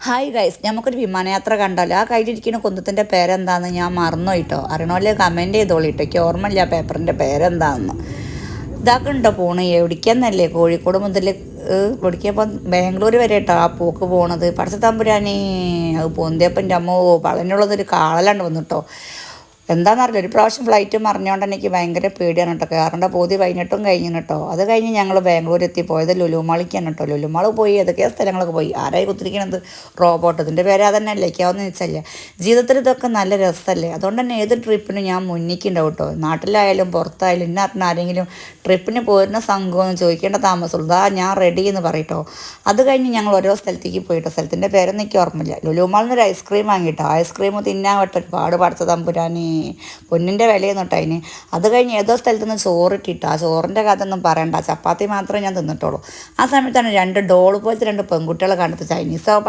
Hi guys നമുക്കൊരു വിമാനയാത്ര കണ്ടല്ലോ ആ കയ്യിലിരിക്കുന്ന കുന്തത്തിന്റെ പേരെന്താന്ന് ഞാൻ മറന്നു കേട്ടോ. അറിയണമല്ലേ കമന്റ് ചെയ്തോളിട്ടോ എനിക്ക് ഓർമ്മയില്ല ആ പേപ്പറിന്റെ പേരെന്താണെന്ന് ഇതാക്കെ ഉണ്ടോ പോണ്? എവിടേക്കെന്നല്ലേ? കോഴിക്കോട് മുതൽ എവിടേക്കപ്പോൾ ബാംഗ്ലൂർ വരെ കേട്ടോ ആ പോക്ക് പോണത്. പടച്ച തമ്പുരാനേ അത് പൊന്തിയപ്പന്റെ അമ്മോ പളനുള്ളതൊരു കാളലാണ്ട് വന്നിട്ടോ എന്താണെന്നറിയില്ല ഒരു പ്രാവശ്യം ഫ്ലൈറ്റ് മറിഞ്ഞുകൊണ്ട് എനിക്ക് ഭയങ്കര പേടിയാണ് കേട്ടോ. കയറേണ്ട പോതി വൈകിട്ടും കഴിഞ്ഞു കേട്ടോ. അത് കഴിഞ്ഞ് ഞങ്ങൾ ബാംഗ്ലൂർ എത്തി പോയത് ലുലുമാളിക്കാണ് കേട്ടോ. ലുലുമാൾ പോയി ഏതൊക്കെ സ്ഥലങ്ങളൊക്കെ പോയി. ആരായി കുത്തിരിക്കണത്? റോബോട്ട് ഇതിന്റെ പേര് അതന്നെ അല്ലേ? എനിക്കാവുന്ന വെച്ചല്ല ജീവിതത്തിൽ ഇതൊക്കെ നല്ല രസമല്ലേ അതുകൊണ്ട് തന്നെ ഏത് ട്രിപ്പിനും ഞാൻ മുന്നിക്കുണ്ടാവും കേട്ടോ. നാട്ടിലായാലും പുറത്തായാലും ഇന്നറിഞ്ഞ ആരെങ്കിലും ട്രിപ്പിന് പോരുന്ന സംഘമെന്ന് ചോദിക്കേണ്ട താമസമുള്ളൂ ആ ഞാൻ റെഡി എന്ന് പറയട്ടോ അത് കഴിഞ്ഞ് ഞങ്ങൾ ഓരോ സ്ഥലത്തേക്ക് പോയിട്ടോ സ്ഥലത്തിന്റെ പേരൊന്നും എനിക്ക് ഓർമ്മയില്ല. ലുലുമാളിൽ ഒരു ഐസ്ക്രീം വാങ്ങിയിട്ടോ ഐസ്ക്രീം തിന്നാൻ കേട്ടോ. ഒരുപാട് പാടത്ത തമ്പുരാനേ. പൊന്നിന്റെ വിലയെന്ന് കേട്ടോ അതിന്. അത് കഴിഞ്ഞ് ഏതോ സ്ഥലത്ത് നിന്ന് ചോറിട്ടിട്ടോ ആ ചോറിന്റെ കഥ ഒന്നും പറയണ്ട. ചപ്പാത്തി മാത്രമേ ഞാൻ തിന്നിട്ടുള്ളൂ. ആ സമയത്താണ് രണ്ട് ഡോൾ പോലത്തെ രണ്ട് പെൺകുട്ടികളെ കണ്ടത് ചൈനീസോ